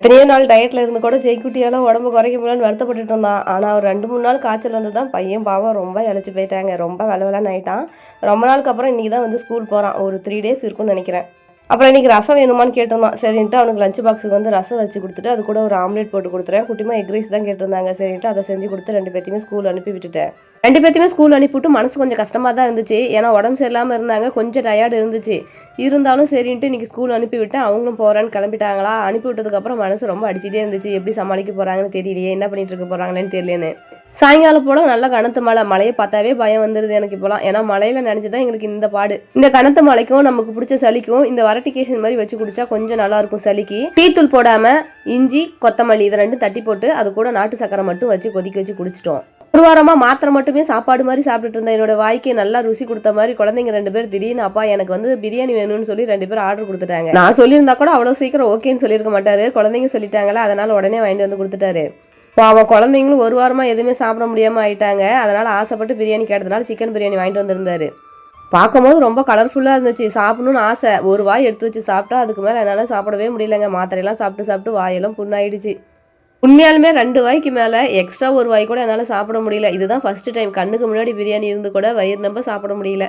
எத்தனையோ நாள் டயட்டில் இருந்து கூட ஜெய்குட்டியால் உடம்பு குறைக்க முடியலன்னு வருத்தப்பட்டுட்டு இருந்தான். ஆனால் ஒரு ரெண்டு மூணு நாள் காய்ச்சல் வந்து தான் பையன் பாவம் ரொம்ப இழைச்சி போயிட்டாங்க. ரொம்ப விலவெலான்னு ஆயிட்டான். ரொம்ப நாளுக்கு அப்புறம் இன்றைக்கி தான் வந்து ஸ்கூல் போகிறான் ஒரு த்ரீ டேஸ் இருக்கும்னு நினைக்கிறேன். அப்புறம் இன்றைக்கி ரசம் வேணுமான்னு கேட்டிருந்தான் சரின்ட்டு அவனுக்கு லஞ்ச் பாக்ஸுக்கு வந்து ரசம் வச்சு கொடுத்துட்டு அது கூட ஒரு ஆம்லேட் போட்டு கொடுத்துறேன். குட்டிமா எக் ரைஸ் தான் கேட்டிருந்தாங்க. சரின்ட்டு அதை செஞ்சு கொடுத்து ரெண்டு பேத்தையுமே ஸ்கூல் அனுப்பி விட்டுட்டேன். ரெண்டு பேத்தையுமே ஸ்கூல் அனுப்பிவிட்டு மனசு கொஞ்சம் கஷ்டமாக தான் இருந்துச்சு. ஏன்னா உடம்பு சரியில்லாமல் இருந்தாங்க. கொஞ்சம் டயர்டு இருந்துச்சு. இருந்தாலும் சரின்ட்டு இன்றைக்கி ஸ்கூல் அனுப்பிவிட்டேன் அவங்களும் போகிறான்னு கிளம்பிட்டாங்களா? அனுப்பி விட்டதுக்கப்புறம் மனசு ரொம்ப அடிச்சிட்டே இருந்துச்சு. எப்படி சமாளிக்க போகிறாங்கன்னு தெரியலையே. என்ன பண்ணிட்டு இருக்க போகிறாங்களேன்னு தெரியலேன்னு சாயங்காலம் போல நல்ல கனத்த மழை. மழையை பார்த்தாவே பயம் வந்துடுது எனக்கு இப்போலாம். ஏன்னா மழையில நினைச்சுதான் எங்களுக்கு இந்த பாடு. இந்த கனத்த மழைக்கும் நமக்கு பிடிச்ச சளிக்கும் இந்த வரட்டிகேஷன் மாதிரி வச்சு குடிச்சா கொஞ்சம் நல்லா இருக்கும் சளிக்கு. டீத்தூள் போடாம இஞ்சி கொத்தமல்லி இதை ரெண்டும் தட்டி போட்டு அது கூட நாட்டு சக்கரை மட்டும் வச்சு கொதிக்க வச்சு குடிச்சிட்டோம். ஒரு வாரமா மாத்திரை மட்டுமே சாப்பாடு மாதிரி சாப்பிட்டுட்டு இருந்தேன். என்னோட வாய்க்கு நல்லா ருசி கொடுத்த மாதிரி குழந்தைங்க ரெண்டு பேர் திடீர்னு அப்பா எனக்கு வந்து பிரியாணி வேணும்னு சொல்லி ரெண்டு பேரும் ஆர்டர் கொடுத்துட்டாங்க. நான் சொல்லியிருந்தா கூட அவ்வளோ சீக்கிரம் ஓகேன்னு சொல்லியிருக்க மாட்டாரு. குழந்தைங்க சொல்லிட்டாங்களா அதனால உடனே வாங்கிட்டு வந்து கொடுத்துட்டாரு. அவன் குழந்தைங்களும் ஒரு வாரமாக எதுவுமே சாப்பிட முடியாமல் ஆயிட்டாங்க. அதனால் ஆசைப்பட்டு பிரியாணி கேட்டதுனால சிக்கன் பிரியாணி வாங்கிட்டு வந்திருந்தாரு. பார்க்கும்போது ரொம்ப கலர்ஃபுல்லாக இருந்துச்சு. சாப்பிடணும்னு ஆசை. ஒரு வாய் எடுத்து வச்சு சாப்பிட்டா அதுக்கு மேலே என்னால் சாப்பிடவே முடியலங்க. மாத்திரையெல்லாம் சாப்பிட்டு சாப்பிட்டு வாயெல்லாம் புண்ணாயிடுச்சு. உண்மையாலுமே ரெண்டு வாய்க்கு மேலே எக்ஸ்ட்ரா ஒரு வாய் கூட என்னால் சாப்பிட முடியல. இதுதான் ஃபஸ்ட்டு டைம் கண்ணுக்கு முன்னாடி பிரியாணி இருந்து கூட வயிறு நம்ப சாப்பிட முடியல.